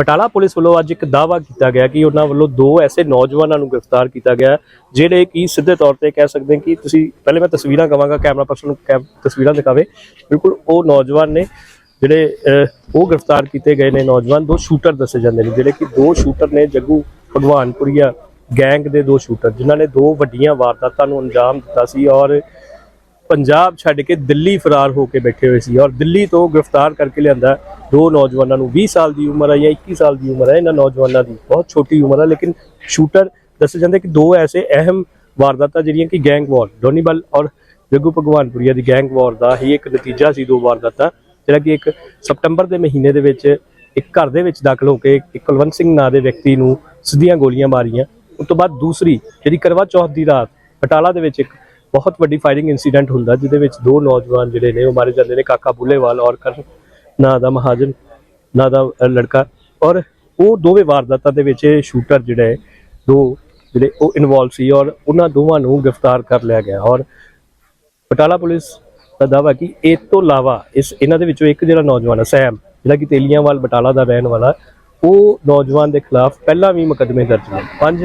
Batala police ਵੱਲੋਂ ਅੱਜ ਇੱਕ ਦਾਅਵਾ ਕੀਤਾ ਗਿਆ ਕਿ ਉਹਨਾਂ ਵੱਲੋਂ ਦੋ ਐਸੇ ਨੌਜਵਾਨਾਂ ਨੂੰ ਗ੍ਰਿਫਤਾਰ ਕੀਤਾ ਗਿਆ ਜਿਹੜੇ ਕਿ ਸਿੱਧੇ ਤੌਰ ਤੇ ਕਹਿ ਸਕਦੇ ਕਿ ਤੁਸੀਂ ਪਹਿਲੇ ਮੈਂ ਤਸਵੀਰਾਂ ਕਵਾਂਗਾ ਕੈਮਰਾ ਪਰਸਨ ਨੂੰ ਤਸਵੀਰਾਂ ਦਿਖਾਵੇ। ਬਿਲਕੁਲ ਉਹ ਨੌਜਵਾਨ ਨੇ ਜਿਹੜੇ ਅਹ, ਉਹ ਗ੍ਰਿਫਤਾਰ ਕੀਤੇ ਗਏ ਨੇ ਨੌਜਵਾਨ ਦੋ ਸ਼ੂਟਰ ਦੱਸੇ ਜਾਂਦੇ ਨੇ ਜਿਹੜੇ ਕਿ ਦੋ ਸ਼ੂਟਰ ਨੇ ਜੱਗੂ ਭਗਵਾਨਪੁਰੀਆ ਗੈਂਗ ਦੇ ਦੋ ਸ਼ੂਟਰ ਜਿਨ੍ਹਾਂ ਨੇ ਦੋ ਵੱਡੀਆਂ ਵਾਰਦਾਤਾਂ ਨੂੰ ਅੰਜਾਮ ਦਿੱਤਾ ਸੀ ਔਰ ਪੰਜਾਬ ਛੱਡ ਕੇ ਦਿੱਲੀ ਫਰਾਰ ਹੋ ਕੇ ਬੈਠੇ ਹੋਏ ਸੀ ਔਰ ਦਿੱਲੀ ਤੋਂ ਗ੍ਰਿਫਤਾਰ ਕਰਕੇ ਲਿਆਂਦਾ ਦੋ ਨੌਜਵਾਨਾਂ ਨੂੰ 20 ਸਾਲ ਦੀ ਉਮਰ ਹੈ ਜਾਂ 21 ਸਾਲ ਦੀ ਉਮਰ ਹੈ, ਇਹਨਾਂ ਨੌਜਵਾਨਾਂ ਦੀ ਬਹੁਤ ਛੋਟੀ ਉਮਰ ਹੈ, ਲੇਕਿਨ ਸ਼ੂਟਰ ਦੱਸੇ ਜਾਂਦੇ ਕਿ ਦੋ ਐਸੇ ਅਹਿਮ ਵਾਰਦਾਤਾਂ ਜਿਹੜੀਆਂ ਕਿ ਗੈਂਗ ਵਾਰ, ਡੋਨੀਬਲ ਔਰ ਜੱਗੂ ਭਗਵਾਨਪੁਰੀਆ ਦੀ ਗੈਂਗ ਵਾਰ ਦਾ ਹੀ ਇੱਕ ਨਤੀਜਾ ਸੀ ਦੋ ਵਾਰਦਾਤਾਂ, ਜਿਹੜਾ ਕਿ ਇੱਕ ਸਪਟੰਬਰ ਦੇ ਮਹੀਨੇ ਦੇ ਵਿੱਚ ਇੱਕ ਘਰ ਦੇ ਵਿੱਚ ਦਾਖਲ ਹੋ ਕੇ ਇੱਕ ਕੁਲਵੰਤ ਸਿੰਘ ਨਾਂ ਦੇ ਵਿਅਕਤੀ ਨੂੰ ਸਿੱਧੀਆਂ ਗੋਲੀਆਂ ਮਾਰੀਆਂ, ਉਸ ਤੋਂ ਬਾਅਦ ਦੂਸਰੀ ਜਿਹੜੀ ਕਰਵਾ ਚੌਥ ਦੀ ਰਾਤ, ਬਟਾਲਾ ਦੇ ਵਿੱਚ ਇੱਕ ਬਹੁਤ ਵੱਡੀ ਫਾਇਰਿੰਗ ਇਨਸੀਡੈਂਟ ਹੁੰਦਾ, ਜਿਹਦੇ ਵਿੱਚ ਦੋ ਨੌਜਵਾਨ ਜਿਹੜੇ ਨੇ, ਉਹ ਮਾਰੇ ਜਾਂਦੇ ਨੇ, ਕਾਕਾ ਬੁੱਲੇਵਾਲ ਔਰ ਕਰਨ, ਨਾਂ ਦਾ ਮਹਾਜਨ, ਨਾਂ ਦਾ ਲੜਕਾ। ਔਰ ਉਹ ਦੋਵੇਂ ਵਾਰਦਾਤਾਂ ਦੇ ਵਿੱਚ ਸ਼ੂਟਰ ਜਿਹੜੇ ਦੋ ਜਿਹੜੇ ਉਹ ਇਨਵੋਲਵ ਸੀ ਔਰ ਉਹਨਾਂ ਦੋਵਾਂ ਨੂੰ ਗ੍ਰਿਫਤਾਰ ਕਰ ਲਿਆ ਗਿਆ। ਔਰ ਬਟਾਲਾ ਪੁਲਿਸ ਦਾ ਦਾਅਵਾ ਕਿ ਇਸ ਤੋਂ ਇਲਾਵਾ ਇਸ, ਇਹਨਾਂ ਦੇ ਵਿੱਚੋਂ ਇੱਕ ਜਿਹੜਾ ਨੌਜਵਾਨ ਹੈ, ਸੈਮ, ਜਿਹੜਾ ਕਿ ਤੇਲੀਆਂਵਾਲ ਬਟਾਲਾ ਦਾ ਰਹਿਣ ਵਾਲਾ, ਉਹ ਨੌਜਵਾਨ ਦੇ ਖਿਲਾਫ ਪਹਿਲਾਂ ਵੀ ਮੁਕੱਦਮੇ ਦਰਜ ਨੇ। ਪੰਜ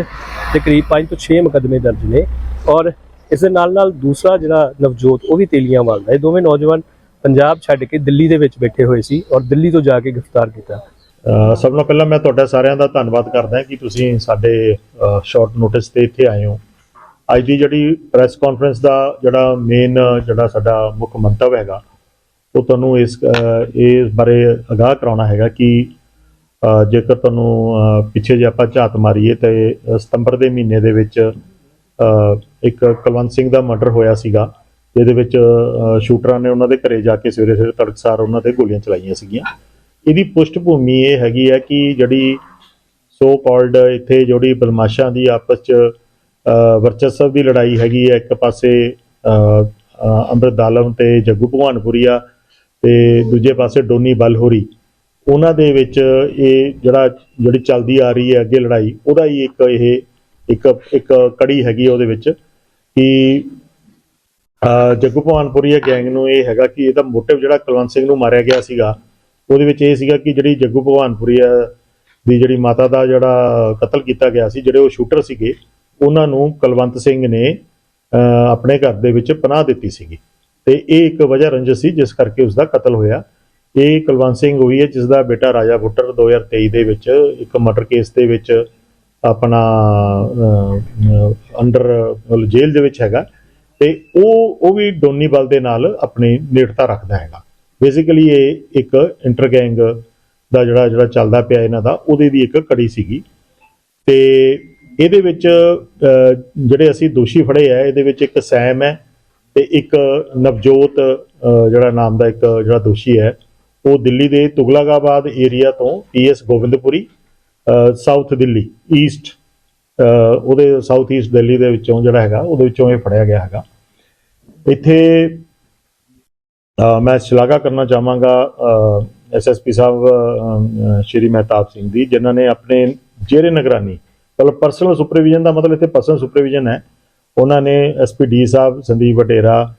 ਦੇ ਕਰੀਬ ਪੰਜ ਤੋਂ 6 ਮੁਕੱਦਮੇ ਦਰਜ ਨੇ। ਔਰ ਇਸ ਦੇ ਨਾਲ ਨਾਲ ਦੂਸਰਾ ਜਿਹੜਾ ਨਵਜੋਤ ਉਹ ਵੀ ਤੇਲੀਆਂਵਾਲ ਦਾ ਇਹ ਦੋਵੇਂ ਨੌਜਵਾਨ ਪੰਜਾਬ ਛੱਡ ਕੇ ਦਿੱਲੀ ਦੇ ਵਿੱਚ ਬੈਠੇ ਹੋਏ ਸੀ ਔਰ ਦਿੱਲੀ ਤੋਂ ਜਾ ਕੇ ਗ੍ਰਿਫਤਾਰ ਕੀਤਾ। ਸਭ ਤੋਂ ਪਹਿਲਾਂ ਮੈਂ ਤੁਹਾਡਾ ਸਾਰਿਆਂ ਦਾ ਧੰਨਵਾਦ ਕਰਦਾ ਕਿ ਤੁਸੀਂ ਸਾਡੇ ਸ਼ਾਰਟ ਨੋਟਿਸ ਤੇ ਇੱਥੇ ਆਏ ਹੋ। ਅੱਜ ਦੀ ਜਿਹੜੀ ਪ੍ਰੈਸ ਕਾਨਫਰੰਸ ਦਾ ਜਿਹੜਾ ਮੇਨ ਜਿਹੜਾ ਸਾਡਾ ਮੁੱਖ ਮੰਤਵ ਹੈਗਾ ਉਹ ਤੁਹਾਨੂੰ ਇਸ ਅਹ, ਇਸ ਬਾਰੇ ਅਗਾਹ ਕਰਾਉਣਾ ਹੈਗਾ ਕਿ ਜੇਕਰ ਤੁਹਾਨੂੰ ਪਿੱਛੇ ਜੇ ਆਪਾਂ ਝਾਤ ਮਾਰੀਏ ਤੇ ਸਤੰਬਰ ਦੇ ਮਹੀਨੇ ਦੇ ਵਿੱਚ ਇੱਕ ਕੁਲਵੰਤ ਸਿੰਘ ਦਾ ਮਰਡਰ ਹੋਇਆ ਸੀਗਾ ਜਿਹਦੇ ਵਿੱਚ ਸ਼ੂਟਰਾਂ ਨੇ ਉਹਨਾਂ ਦੇ ਘਰੇ ਜਾ ਕੇ ਸਵੇਰੇ ਸਵੇਰੇ ਤੜਕਸਾਰ ਉਹਨਾਂ ਤੇ ਗੋਲੀਆਂ ਚਲਾਈਆਂ ਸੀਗੀਆਂ। ਇਹਦੀ ਪੁਸ਼ਟਭੂਮੀ ਇਹ ਹੈਗੀ ਹੈ ਕਿ ਜਿਹੜੀ ਸੋ ਕਾਲਡ ਇੱਥੇ ਜਿਹੜੀ ਬਦਮਾਸ਼ਾਂ ਦੀ ਆਪਸ ਚ ਵਰਚਸਵ ਦੀ ਲੜਾਈ ਹੈਗੀ ਹੈ ਇੱਕ ਪਾਸੇ ਅਹ, ਅੰਮ੍ਰਿਤ ਆਲਮ ਤੇ ਜੱਗੂ ਭਗਵਾਨਪੁਰੀਆ ਤੇ ਦੂਜੇ ਪਾਸੇ ਡੋਨੀ ਬਲਹੋਰੀ। ਉਹਨਾਂ ਦੇ ਵਿੱਚ ਇਹ ਜਿਹੜਾ ਜਿਹੜੀ ਚੱਲਦੀ ਆ ਰਹੀ ਹੈ ਅੱਗੇ ਲੜਾਈ ਉਹਦਾ ਹੀ ਇੱਕ ਇਹ ਇੱਕ ਇੱਕ ਕੜੀ ਹੈਗੀ ਉਹਦੇ ਵਿੱਚ ਕਿ, ਅਹ, ਜੱਗੂ ਭਵਾਨਪੁਰੀਆ ਗੈਂਗ ਨੂੰ ਇਹ ਹੈਗਾ ਕਿ ਇਹਦਾ ਮੋਟਿਵ ਜਿਹੜਾ ਕੁਲਵੰਤ ਸਿੰਘ ਨੂੰ ਮਾਰਿਆ ਗਿਆ ਸੀਗਾ, ਉਹਦੇ ਵਿੱਚ ਇਹ ਸੀਗਾ ਕਿ ਜਿਹੜੀ ਜੱਗੂ ਭਵਾਨਪੁਰੀਆ ਦੀ ਜਿਹੜੀ ਮਾਤਾ ਦਾ ਜਿਹੜਾ ਕਤਲ ਕੀਤਾ ਗਿਆ ਸੀ, ਜਿਹੜੇ ਉਹ ਸ਼ੂਟਰ ਸੀਗੇ, ਉਹਨਾਂ ਨੂੰ ਕੁਲਵੰਤ ਸਿੰਘ ਨੇ ਆਪਣੇ ਘਰ ਦੇ ਵਿੱਚ ਪਨਾਹ ਦਿੱਤੀ ਸੀਗੀ। ਤੇ ਇਹ ਇੱਕ ਵਜ੍ਹਾ ਰੰਜਿਸ਼ ਸੀ, ਜਿਸ ਕਰਕੇ ਉਸ ਦਾ ਕਤਲ ਹੋਇਆ। ਇਹ ਕੁਲਵੰਤ ਸਿੰਘ ਹੋਈ ਹੈ ਜਿਸ ਦਾ ਬੇਟਾ ਰਾਜਾ ਬੁੱਟਰ 2023 ਦੇ ਵਿੱਚ ਇੱਕ ਮਰਡਰ ਕੇਸ ਦੇ ਵਿੱਚ ਆਪਣਾ ਅੰਡਰ ਜੇਲ੍ਹ ਦੇ ਵਿੱਚ ਹੈਗਾ ਤੇ ਉਹ ਉਹ ਵੀ ਡੋਨੀ ਬਲ ਦੇ ਨਾਲ ਆਪਣੀ ਨੇੜਤਾ ਰੱਖਦਾ ਹੈਗਾ। ਬੇਸਿਕਲੀ ਇਹ ਇੱਕ ਇੰਟਰ ਗੈਂਗ ਦਾ ਜਿਹੜਾ ਜਿਹੜਾ ਚੱਲਦਾ ਪਿਆ ਇਹਨਾਂ ਦਾ, ਉਹਦੇ ਦੀ ਇੱਕ ਕੜੀ ਸੀਗੀ। ਤੇ ਇਹਦੇ ਵਿੱਚ ਜਿਹੜੇ ਅਸੀਂ ਦੋਸ਼ੀ ਫੜੇ ਆ, ਇਹਦੇ ਵਿੱਚ ਇੱਕ ਸੈਮ ਹੈ ਤੇ ਇੱਕ ਨਵਜੋਤ ਜਿਹੜਾ ਨਾਮ ਦਾ ਇੱਕ ਜਿਹੜਾ ਦੋਸ਼ੀ ਹੈ, ਉਹ ਦਿੱਲੀ ਦੇ ਤੁਗਲਕਾਬਾਦ ਏਰੀਆ ਤੋਂ PS Gobindpuri south Delhi east ਉਹਦੇ ਸਾਊਥ ਈਸਟ ਦਿੱਲੀ ਦੇ ਵਿੱਚੋਂ ਜਿਹੜਾ ਹੈਗਾ, ਉਹਦੇ ਵਿੱਚੋਂ ਇਹ ਫੜਿਆ ਗਿਆ ਹੈਗਾ। ਇੱਥੇ ਮੈਂ ਸ਼ਲਾਘਾ ਕਰਨਾ ਚਾਹਾਂਗਾ ਐਸਐਸਪੀ ਸਾਹਿਬ ਸ਼੍ਰੀ ਮਹਿਤਾਬ ਸਿੰਘ ਦੀ, ਜਿਨ੍ਹਾਂ ਨੇ ਆਪਣੇ ਜੇਰੇ ਨਿਗਰਾਨੀ, ਮਤਲਬ ਪਰਸਨਲ ਸੁਪਰਵਿਜ਼ਨ ਦਾ ਮਤਲਬ ਇੱਥੇ ਪਰਸਨਲ ਸੁਪਰਵਿਜ਼ਨ ਹੈ। ਉਹਨਾਂ ਨੇ SPD sahib, Sandeep Watera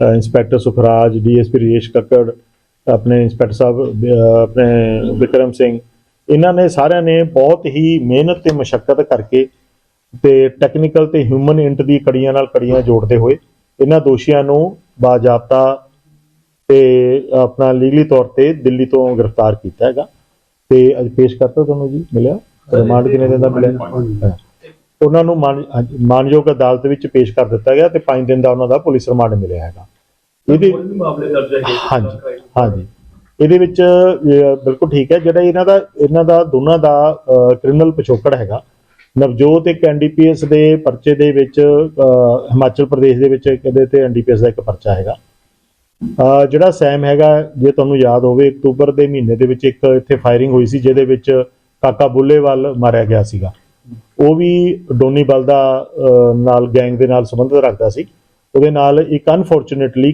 inspector Sukhraj DSP ਰੇਸ਼ Kakkar, ਆਪਣੇ ਇੰਸਪੈਕਟਰ ਸਾਹਿਬ ਆਪਣੇ ਵਿਕਰਮ ਸਿੰਘ ਇਹਨਾਂ ਨੇ ਸਾਰਿਆਂ ਨੇ ਬਹੁਤ ਹੀ ਮਿਹਨਤ ਤੇ ਮਸ਼ੱਕਤ ਕਰਕੇ ਤੇ ਟੈਕਨੀਕਲ ਤੇ ਹਿਊਮਨ ਇੰਟ ਦੀ ਕੜੀਆਂ ਨਾਲ ਕੜੀਆਂ ਜੋੜਦੇ ਹੋਏ ਇਹਨਾਂ ਦੋਸ਼ੀਆਂ ਨੂੰ ਬਾਜਾਬਤਾ ਤੇ ਆਪਣਾ ਲੀਗਲੀ ਤੌਰ ਤੇ ਦਿੱਲੀ ਤੋਂ ਗ੍ਰਿਫਤਾਰ ਕੀਤਾ ਹੈਗਾ। ਤੇ ਅੱਜ ਪੇਸ਼ ਕਰਤਾ ਤੁਹਾਨੂੰ ਜੀ ਮਿਲਿਆ? ਰਿਮਾਂਡ ਕਿੰਨੇ ਦਿਨ ਦਾ ਮਿਲਿਆ। ਉਹਨਾਂ ਨੂੰ ਮਾਨਯੋਗ ਅਦਾਲਤ ਵਿੱਚ ਪੇਸ਼ ਕਰ ਦਿੱਤਾ ਗਿਆ ਤੇ 5 ਦਿਨ ਦਾ ਉਹਨਾਂ ਦਾ ਪੁਲਿਸ ਰਿਮਾਂਡ ਮਿਲਿਆ ਹੈਗਾ। ਇਹਦੇ ਮਾਮਲੇ ਦਰਜ ਹੈ ਹਾਂਜੀ ਹਾਂਜੀ। ਇਹਦੇ ਵਿੱਚ ਬਿਲਕੁਲ ਠੀਕ ਹੈ, ਜਿਹੜਾ ਇਹਨਾਂ ਦਾ ਇਹਨਾਂ ਦਾ ਦੋਨਾਂ ਦਾ ਕ੍ਰਿਮੀਨਲ ਪਿਛੋਕੜ ਹੈਗਾ। ਨਵਜੋਤ ਇੱਕ ਐਨਡੀਪੀਐਸ ਦੇ ਪਰਚੇ ਦੇ ਵਿੱਚ ਹਿਮਾਚਲ ਪ੍ਰਦੇਸ਼ ਦੇ ਵਿੱਚ ਇਹਦੇ ਤੇ ਐਨਡੀਪੀਐਸ ਦਾ ਇੱਕ ਪਰਚਾ ਹੈਗਾ। ਜਿਹੜਾ ਸੈਮ ਹੈਗਾ, ਜੇ ਤੁਹਾਨੂੰ ਯਾਦ ਹੋਵੇ, ਅਕਤੂਬਰ ਦੇ ਮਹੀਨੇ ਦੇ ਵਿੱਚ ਇੱਕ ਇੱਥੇ ਫਾਇਰਿੰਗ ਹੋਈ ਸੀ, ਜਿਹਦੇ ਵਿੱਚ ਕਾਕਾ ਬੁੱਲੇਵਾਲ ਮਾਰਿਆ ਗਿਆ ਸੀਗਾ। ਉਹ ਵੀ ਡੋਨੀ ਬਲ ਦਾ ਨਾਲ ਗੈਂਗ ਦੇ ਨਾਲ ਸੰਬੰਧ ਰੱਖਦਾ ਸੀ। ਉਹਦੇ ਨਾਲ ਇੱਕ ਅਨਫੋਰਚੂਨੇਟਲੀ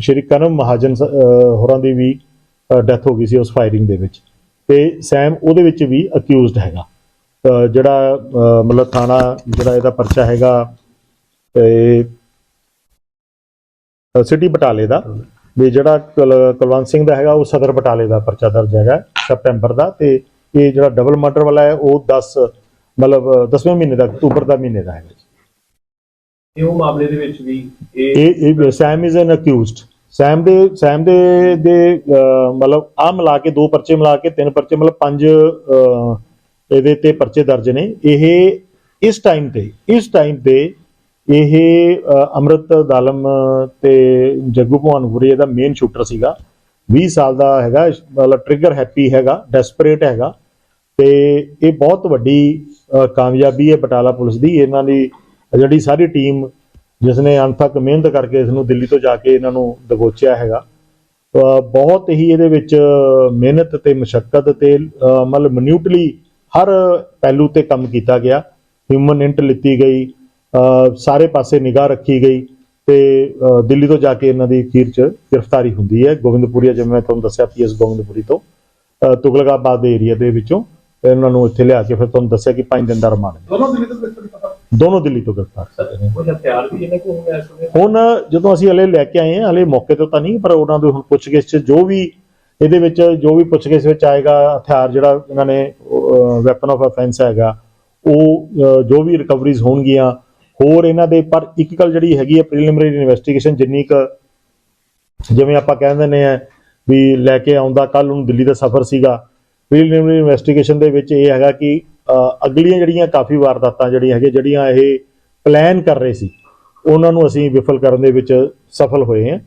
ਸ਼੍ਰੀ ਕਰਮ ਮਹਾਜਨ ਹੋਰਾਂ ਦੀ ਵੀ ਡੈਥ ਹੋ ਗਈ ਸੀ ਉਸ ਫਾਇਰਿੰਗ ਦੇ ਵਿੱਚ। ਤੇ ਸੈਮ ਉਹਦੇ ਵਿੱਚ ਵੀ ਅਕਿਊਜ਼ਡ ਹੈਗਾ। ਜਿਹੜਾ ਮਤਲਬ ਥਾਣਾ ਜਿਹੜਾ ਇਹਦਾ ਪਰਚਾ ਹੈਗਾ, ਤੇ ਸਿਟੀ ਬਟਾਲੇ ਦਾ, ਵੀ ਜਿਹੜਾ ਕੁਲ- ਕੁਲਵੰਤ ਸਿੰਘ ਦਾ ਹੈਗਾ, ਉਹ ਸਦਰ ਬਟਾਲੇ ਦਾ ਪਰਚਾ ਦਰਜ ਹੈਗਾ, ਸਪਟੈਂਬਰ ਦਾ। ਤੇ ਇਹ ਜਿਹੜਾ ਡਬਲ ਮਰਡਰ ਵਾਲਾ ਹੈ, ਉਹ 10 ਮਤਲਬ 10ਵੇਂ ਮਹੀਨੇ ਦਾ, ਅਕਤੂਬਰ ਦਾ ਮਹੀਨੇ ਦਾ ਹੈਗਾ। ਇਹ ਉਹ ਮਾਮਲੇ ਦੇ ਵਿੱਚ ਵੀ ਇਹ ਇਹ ਸੈਮ ਇਜ਼ ਐਨ ਅਕਿਊਜ਼ਡ ਸੈਮ ਦੇ ਸੈਮ ਦੇ ਦੇ ਮਤਲਬ ਆ ਮਿਲਾ ਕੇ ਦੋ ਪਰਚੇ ਮਿਲਾ ਕੇ ਤਿੰਨ ਪਰਚੇ ਮਤਲਬ ਪੰਜ ਇਹਦੇ ਤੇ ਪਰਚੇ ਦਰਜ ਨੇ। ਇਹ ਇਸ ਟਾਈਮ ਤੇ ਇਸ ਟਾਈਮ ਤੇ ਇਹ ਅਹ, ਅੰਮ੍ਰਿਤ ਦਾਲਮ ਤੇ ਜੱਗੂ ਭਵਾਨਪੁਰੀ ਇਹਦਾ ਮੇਨ ਸ਼ੂਟਰ ਸੀਗਾ। 20 ਸਾਲ ਦਾ ਹੈਗਾ ਮਤਲਬ ਟ੍ਰਿਗਰ ਹੈਪੀ ਹੈਗਾ ਡੈਸਪਰੇਟ ਹੈਗਾ। ਤੇ ਇਹ ਬਹੁਤ ਵੱਡੀ ਕਾਮਯਾਬੀ ਹੈ ਬਟਾਲਾ ਪੁਲਿਸ ਦੀ। ਇਹਨਾਂ ਦੀ ਜਿਹੜੀ ਸਾਰੀ ਟੀਮ ਜਿਸ ਨੇ ਅੰਤ ਮਿਹਨਤ ਕਰਕੇ ਇਸ ਨੂੰ ਦਿੱਲੀ ਤੋਂ ਜਾ ਕੇ ਇਹਨਾਂ ਨੂੰ ਦਬੋਚਿਆ ਹੈਗਾ ਬਹੁਤ ਹੀ ਇਹਦੇ ਵਿੱਚ ਮਿਹਨਤ ਤੇ ਮੁਸ਼ਕਲ ਤੇ ਮਤਲਬ ਮਿਨਿਊਟਲੀ ਹਰ ਪਹਿਲੂ ਤੇ ਕੰਮ ਕੀਤਾ ਗਿਆ। ਹਿਊਮਨ ਇੰਟ ਲਿੱਤੀ ਗਈ ਸਾਰੇ ਪਾਸੇ ਨਿਗਾਹ ਰੱਖੀ ਗਈ ਤੇ ਦਿੱਲੀ ਤੋਂ ਜਾ ਕੇ ਇਹਨਾਂ ਦੀ ਅਖੀਰ ਚ ਗ੍ਰਿਫਤਾਰੀ ਹੁੰਦੀ ਹੈ ਗੋਬਿੰਦਪੁਰੀਆ ਜਿਵੇਂ ਮੈਂ ਤੁਹਾਨੂੰ ਦੱਸਿਆ ਪੀਐਸ ਗੋਬਿੰਦਪੁਰੀ ਤੋਂ ਅਹ, ਤੁਗਲਕਾਬਾਦ ਦੇ ਏਰੀਆ ਦੇ ਵਿੱਚੋਂ ਇਹਨਾਂ ਨੂੰ ਇੱਥੇ ਲਿਆ ਕੇ ਫਿਰ ਤੁਹਾਨੂੰ ਦੱਸਿਆ ਕਿ 5 ਦਿਨ ਦਾ ਰਿਮਾਂਡ ਦੋਨੋਂ ਦਿੱਲੀ ਤੋਂ ਗ੍ਰਿਫਤਾਰ ਦੋਨੋਂ ਦਿੱਲੀ ਤੋਂ ਗ੍ਰਿਫਤਾਰ ਹੋਣਾ ਜਦੋਂ ਅਸੀਂ ਹਲੇ ਲੈ ਕੇ ਆਏ ਹਾਂ ਹਲੇ ਮੌਕੇ ਤੋਂ ਤਾਂ ਨਹੀਂ ਪਰ ਉਹਨਾਂ ਦੇ ਹੁਣ ਪੁੱਛਗਿੱਛ 'ਚ ਜੋ ਵੀ ਇਹਦੇ ਵਿੱਚ ਜੋ ਵੀ ਪੁੱਛਗਿੱਛ ਵਿੱਚ ਆਏਗਾ ਹਥਿਆਰ ਜਿਹੜਾ ਇਹਨਾਂ ਨੇ ਵੈਪਨ ਆਫ ਅਫੈਂਸ ਹੈਗਾ ਉਹ ਜੋ ਵੀ ਰਿਕਵਰੀਜ਼ ਹੋਣਗੀਆਂ ਹੋਰ ਇਹਨਾਂ ਦੇ ਪਰ ਇੱਕ ਗੱਲ ਜਿਹੜੀ ਹੈਗੀ ਹੈ ਪ੍ਰੀਲਿਮਿਨਰੀ ਇਨਵੈਸਟੀਗੇਸ਼ਨ ਜਿੰਨੀ ਕ ਜਿਵੇਂ ਆਪਾਂ ਕਹਿੰਦੇ ਨੇ ਆ ਵੀ ਲੈ ਕੇ ਆਉਂਦਾ ਕੱਲ ਨੂੰ ਦਿੱਲੀ ਦਾ ਸਫ਼ਰ ਸੀਗਾ ਪ੍ਰੀਲਿਮਿਨਰੀ ਇਨਵੈਸਟੀਗੇਸ਼ਨ ਦੇ ਵਿੱਚ ਇਹ ਹੈਗਾ ਕਿ ਅਗਲੀਆਂ ਜਿਹੜੀਆਂ ਕਾਫੀ ਵਾਰਦਾਤਾਂ ਜਿਹੜੀਆਂ ਹੈਗੇ ਜਿਹੜੀਆਂ ਇਹ ਪਲਾਨ ਕਰ ਰਹੇ ਸੀ ਉਹਨਾਂ ਨੂੰ ਅਸੀਂ ਵਿਫਲ ਕਰਨ ਦੇ ਵਿੱਚ ਸਫਲ ਹੋਏ ਹਾਂ।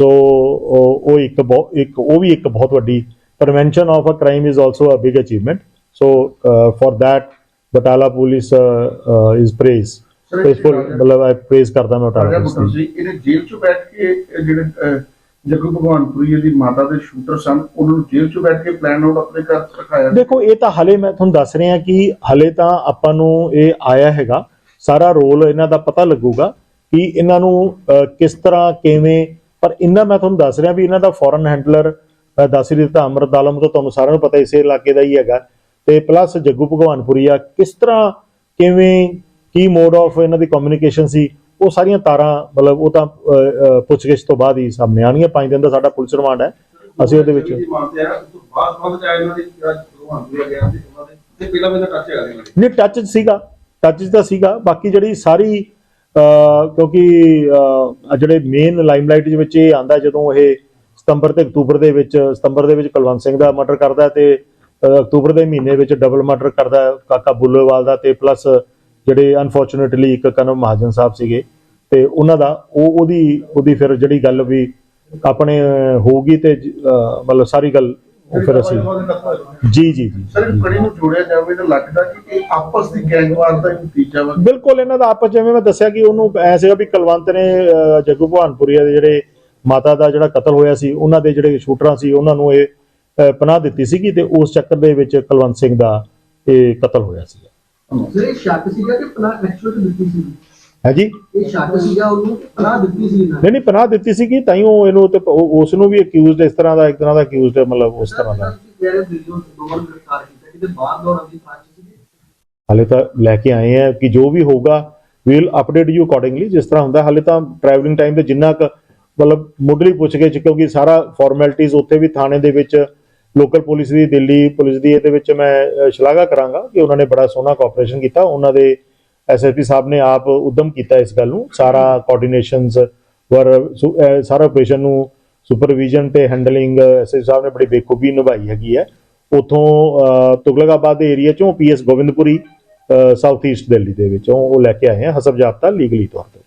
ਸੋ ਉਹ ਇੱਕ ਇੱਕ ਉਹ ਵੀ ਇੱਕ ਬਹੁਤ ਵੱਡੀ prevention of uh crime is also uh big achievement so for that Batala police is praise praiseful ਮਤਲਬ ਆਈ ਪ੍ਰੇਜ਼ ਕਰਦਾ ਮੈਂ ਬਟਾਲਾ ਪੁਲਿਸ ਦੀ। ਇਹਨੇ ਜੇਲ੍ਹ 'ਚ ਬੈਠ ਕੇ ਜਿਹੜੇ ਜੱਗੂ ਭਗਵਾਨਪੁਰੀ ਦੀ ਮਾਤਾ ਦੇ ਸ਼ੂਟਰ ਸਨ, ਉਹਨਾਂ ਨੂੰ ਜੇਲ੍ਹ 'ਚ ਬੈਠ ਕੇ ਪਲਾਨ ਆਊਟ ਆਪਣੇ ਘਰ ਰਖਾਇਆ ਦੇਖੋ, ਇਹ ਤਾਂ ਹਲੇ ਮੈਂ ਤੁਹਾਨੂੰ ਦੱਸ ਰਿਹਾ ਕਿ ਹਲੇ ਤਾਂ ਆਪਾਂ ਨੂੰ ਇਹ ਆਇਆ ਹੈਗਾ। ਸਾਰਾ ਰੋਲ ਇਹਨਾਂ ਦਾ ਪਤਾ ਲੱਗੂਗਾ ਕਿ ਇਹਨਾਂ ਨੂੰ ਕਿਸ ਤਰ੍ਹਾਂ, ਕਿਵੇਂ। ਪਰ ਇਹਨਾਂ ਮੈਂ ਤੁਹਾਨੂੰ ਦੱਸ ਰਿਹਾ ਵੀ ਇਹਨਾਂ ਦਾ ਫੋਰਨ ਹੈਂਡਲਰ ਮੈਂ ਦੱਸ ਹੀ ਦਿੱਤਾ, ਅਮਰਤ ਆਲਮ ਤੋਂ ਤੁਹਾਨੂੰ ਸਾਰਿਆਂ ਨੂੰ ਪਤਾ ਇਸੇ ਇਲਾਕੇ ਦਾ ਹੀ ਹੈਗਾ। ਤੇ ਪਲੱਸ ਜੱਗੂ ਭਗਵਾਨਪੁਰੀ ਆ ਕਿਸ ਤਰ੍ਹਾਂ, ਕਿਵੇਂ, ਕੀ ਮੋਡ ਆਫ ਇਹਨਾਂ ਦੀ ਕਮਿਊਨੀਕੇਸ਼ਨ ਸੀ। ਉਹ ਸਾਰੀਆਂ ਤਾਰਾਂ ਮਤਲਬ ਉਹ ਤਾਂ ਪੁੱਛਗਿੱਛ ਤੋਂ ਬਾਅਦ ਹੀ ਸਾਹਮਣੇ ਆਉਣਗੀਆਂ ਪੰਜ ਦਿਨ ਦਾ ਸਾਡਾ ਪੁਲਿਸ ਰਿਮਾਂਡ ਹੈ। ਅਸੀਂ ਉਹਦੇ ਵਿੱਚ ਨਹੀਂ ਟੱਚ ਸੀਗਾ ਟੱਚ 'ਚ ਸੀਗਾ। ਬਾਕੀ ਜਿਹੜੀ ਸਾਰੀ ਅਹ, ਕਿਉਂਕਿ ਜਿਹੜੇ ਮੇਨ ਲਾਈਮਲਾਈਟ ਦੇ ਵਿੱਚ ਇਹ ਆਂਦਾ ਜਦੋਂ ਇਹ ਸਤੰਬਰ ਤੇ ਅਕਤੂਬਰ ਦੇ ਵਿੱਚ ਸਤੰਬਰ ਦੇ ਵਿੱਚ ਕੁਲਵੰਤ ਸਿੰਘ ਦਾ ਮਰਡਰ ਕਰਦਾ ਤੇ ਅਕਤੂਬਰ ਦੇ ਮਹੀਨੇ ਵਿੱਚ ਡਬਲ ਮਰਡਰ ਕਰਦਾ ਕਾਕਾ ਬੁੱਲੋਵਾਲ ਦਾ ਤੇ ਪਲੱਸ ਜਿਹੜੇ ਅਨਫੋਰਚੂਨੇਟਲੀ ਇੱਕ ਕਨਮ ਮਹਾਜਨ ਸਾਹਿਬ ਸੀਗੇ ਤੇ ਉਹਨਾਂ ਦਾ ਉਹ ਉਹਦੀ ਉਹਦੀ ਫਿਰ ਜਿਹੜੀ ਗੱਲ ਵੀ ਆਪਣੇ ਹੋਊਗੀ ਤੇ ਮਤਲਬ ਸਾਰੀ ਗੱਲ ਉਹ ਫਿਰ ਅਸੀਂ ਜੀ ਜੀ ਜੀ। ਸਰ ਕੜੀ ਨੂੰ ਜੋੜਿਆ ਜਾਵੇ ਤਾਂ ਲੱਗਦਾ ਕਿ ਇਹ ਆਪਸ ਦੀ ਗੈਂਗਵਾਰ ਦਾ ਨਤੀਜਾ ਵਾ ਬਿਲਕੁਲ ਇਹਨਾਂ ਦਾ ਆਪਸ ਜਿਵੇਂ ਮੈਂ ਦੱਸਿਆ ਕਿ ਉਹਨੂੰ ਐ ਸੀਗਾ ਵੀ ਕੁਲਵੰਤ ਨੇ ਜੱਗੂ ਭਵਾਨਪੁਰੀਆ ਦੇ ਜਿਹੜੇ ਮਾਤਾ ਦਾ ਜਿਹੜਾ ਕਤਲ ਹੋਇਆ ਸੀ ਉਹਨਾਂ ਦੇ ਜਿਹੜੇ ਸ਼ੂਟਰਾਂ ਸੀ ਉਹਨਾਂ ਨੂੰ ਇਹ ਪਨਾਹ ਦਿੱਤੀ ਸੀਗੀ ਤੇ ਉਸ ਚੱਕਰ ਦੇ ਵਿੱਚ ਕੁਲਵੰਤ ਸਿੰਘ ਦਾ ਇਹ ਕਤਲ ਹੋਇਆ ਸਰ ਇਹ ਸ਼ੱਕ ਸੀਗਾ ਕਿ ਪਨਾਹ ਐਕਚੁਅਲ ਦਿੱਤੀ ਸੀ। ਹੈ ਜੀ ਇਹ ਸ਼ੱਕ ਸੀਗਾ ਉਹਨੂੰ ਕਿ ਪਨਾਹ ਦਿੱਤੀ ਸੀ ਨੇ। ਨਹੀਂ ਨਹੀਂ ਪਨਾਹ ਦਿੱਤੀ ਸੀਗੀ ਤਾਂ ਹੀ ਉਹ ਇਹਨੂੰ ਤੇ ਉਸ ਨੂੰ ਵੀ ਅਕਿਊਜ਼ਡ ਇਸ ਤਰ੍ਹਾਂ ਦਾ ਇੱਕ ਤਰ੍ਹਾਂ ਦਾ ਅਕਿਊਜ਼ਡ ਮਤਲਬ ਉਸ ਤਰ੍ਹਾਂ ਦਾ। ਜਿਹੜੇ ਦਿੱਲੀੋਂ ਦੋਵਾਂ ਨੂੰ ਗ੍ਰਿਫਤਾਰ ਕੀਤਾ ਕਿਤੇ ਬਾਹਰ ਦੌੜਨ ਦੀ ਖਾਚ ਸੀ ਹਾਲੇ ਤਾਂ ਲੈ ਕੇ ਆਏ ਆ ਕਿ ਜੋ ਵੀ ਹੋਊਗਾ ਵੀਲ ਅਪਡੇਟ ਯੂ ਅਕੋਰਡਿੰਗਲੀ ਜਿਸ ਤਰ੍ਹਾਂ ਹੁੰਦਾ ਹਾਲੇ ਤਾਂ ਟਰੈਵਲਿੰਗ ਟਾਈਮ ਤੇ ਜਿੰਨਾ ਕੁ ਮਤਲਬ ਮੁੱਢਲੀ ਪੁੱਛ ਗਏ ਕਿਉਂਕਿ ਸਾਰਾ ਫਾਰਮੈਲਿਟੀਜ਼ ਉੱਥੇ ਵੀ ਥਾਣੇ ਦੇ ਵਿੱਚ ਲੋਕਲ ਪੁਲਿਸ ਦੀ, ਦਿੱਲੀ ਪੁਲਿਸ ਦੀ, ਇਹਦੇ ਵਿੱਚ ਮੈਂ ਸ਼ਲਾਘਾ ਕਰਾਂਗਾ ਕਿ ਉਹਨਾਂ ਨੇ ਬੜਾ ਸੋਹਣਾ ਕੋਆਪਰੇਸ਼ਨ ਕੀਤਾ। ਉਹਨਾਂ ਦੇ ਐਸਐਸਪੀ ਸਾਹਿਬ ਨੇ ਆਪ ਉਦਮ ਕੀਤਾ ਇਸ ਗੱਲ ਨੂੰ। ਸਾਰਾ ਕੋਆਰਡੀਨੇਸ਼ਨਸ ਵਰ ਸੁ- ਸਾਰਾ ਆਪਰੇਸ਼ਨ ਨੂੰ ਸੁਪਰਵੀਜ਼ਨ ਤੇ ਹੈਂਡਲਿੰਗ ਐਸਐਸਪੀ ਸਾਹਿਬ ਨੇ ਬੜੀ ਬੇਖੂਬੀ ਨਿਭਾਈ ਹੈਗੀ ਹੈ। ਉਥੋਂ ਤੁਗਲਕਾਬਾਦ ਦੇ ਏਰੀਆ ਚੋਂ PS Gobindpuri south east Delhi ਦੇ ਵਿੱਚੋਂ ਉਹ ਲੈ ਕੇ ਆਏ ਆ ਹਸਬ ਜਾਬਤਾ ਲੀਗਲੀ ਤੌਰ ਤੇ।